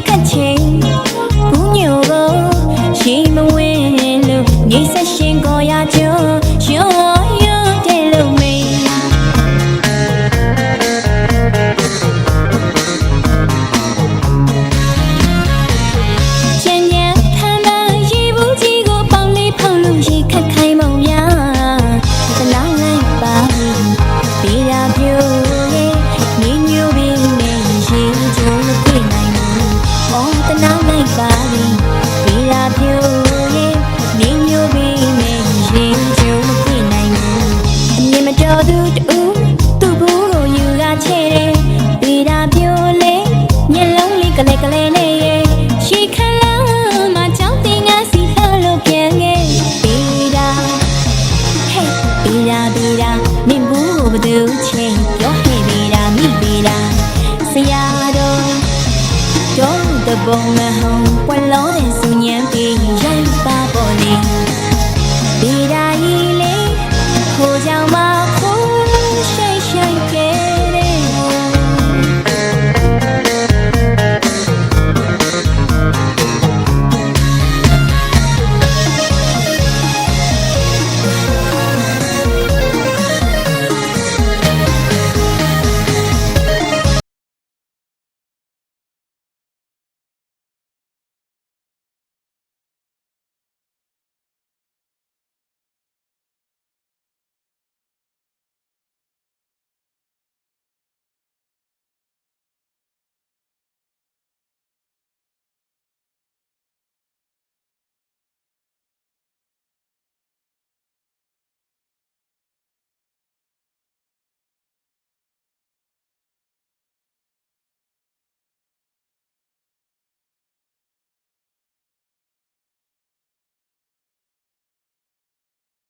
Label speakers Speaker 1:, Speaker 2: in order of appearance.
Speaker 1: 感情。 ပုံမှန်ဟောင်းပွက်လုံးတဲ့ဆူညံပြီးရိုက်ပါပေါ်နေ